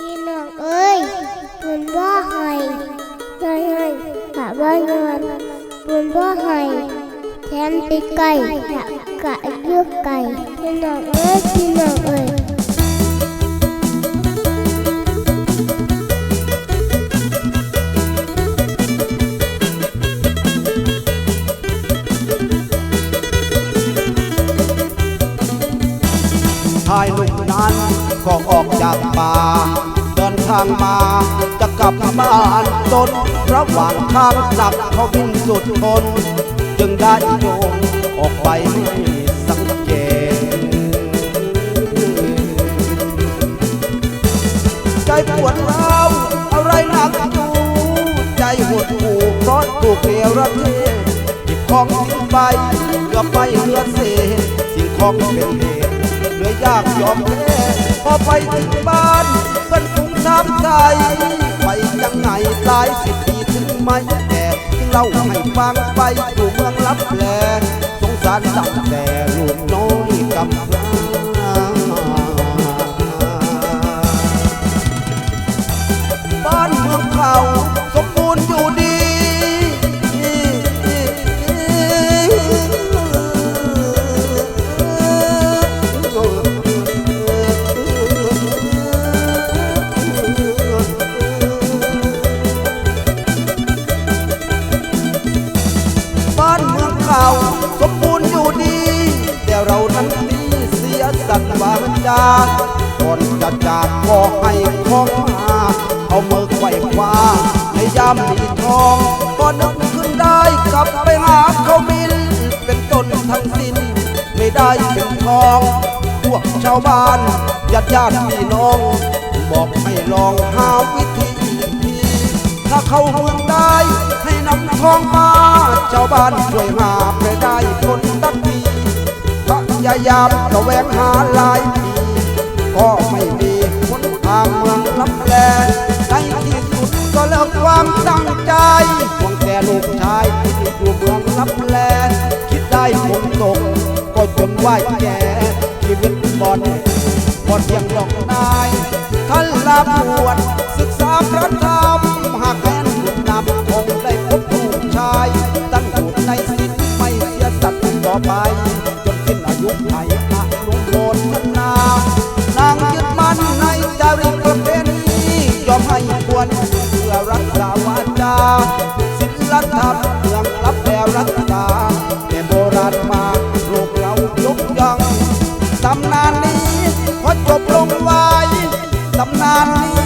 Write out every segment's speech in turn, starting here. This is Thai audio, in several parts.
พี่น้องเอ้ยบุญบ่ให้นอนให้กะบ่นอนบุญบ่ใก็ออกจากป่า เดินทางมาจะกลับบ้านตนระหว่างทางหนักเขาวิ่งสุดทน จึงได้โยงออกไปไม่สังเกต ใจปวดร้าวอะไรหนักอยู่ใจหดหู่เพราะถูกเกลียวระเทหยิบของทิ้งไปเกือบไปเหลือเศษสิ่งของเป็นเหตุเหลือ ยากยอมแพ้พอไปถึงบ้านเพื่อนฝูงถามใจไปยังไงหลายสิบปีถึงไม่แก่จึงเล่าให้ฟังไปอยู่เมืองลับแลสงสารจังแต่ลูกน้อยกำพร้าบ้านเมืองเขาา สมบูรณ์อยู่ดี แต่เรานั้นดีเสียสัตว์วาจาก่อนจะจากขอให้ของมา เอามือไขว้คว้าในยามมีทองก็นึกขึ้นได้กลับไปหาเขามินเป็นต้นทั้งสิ้น ไม่ได้เป็นทอง พวกชาวบ้านญาติญาติพี่น้อง บอกให้ลองหาวิธี ถ้าเขาเมืองได้ให้นำทองมา ชาวบ้านช่วยหาไปได้คนตักทีพยายามตะแวงหาหลายปีก็ไม่มีคนทางเมืองลับแลในที่สุดก็เลิกความตั้งใจหวังแต่ลูกชายที่อยู่เมืองลับแลคิดได้คงตก ก็จนไหวแก่ชีวิตบอลบอลยังหลอกนายท่านลาบวชศึกษาพระธรรม จนสิ้นอายุไขอนุโมทนานางยึดมั่นในจารีตประเพณียอมให้ควรเพื่อรักษาวาจาศิลธรรมเมืองรับแปรรักษาแต่โบราณมาโลกเรายกย่องตำนานนี้ขอจบลงไว้ตำนานนี้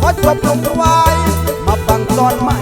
ขอจบลงไว้มาฟังตอนใหม่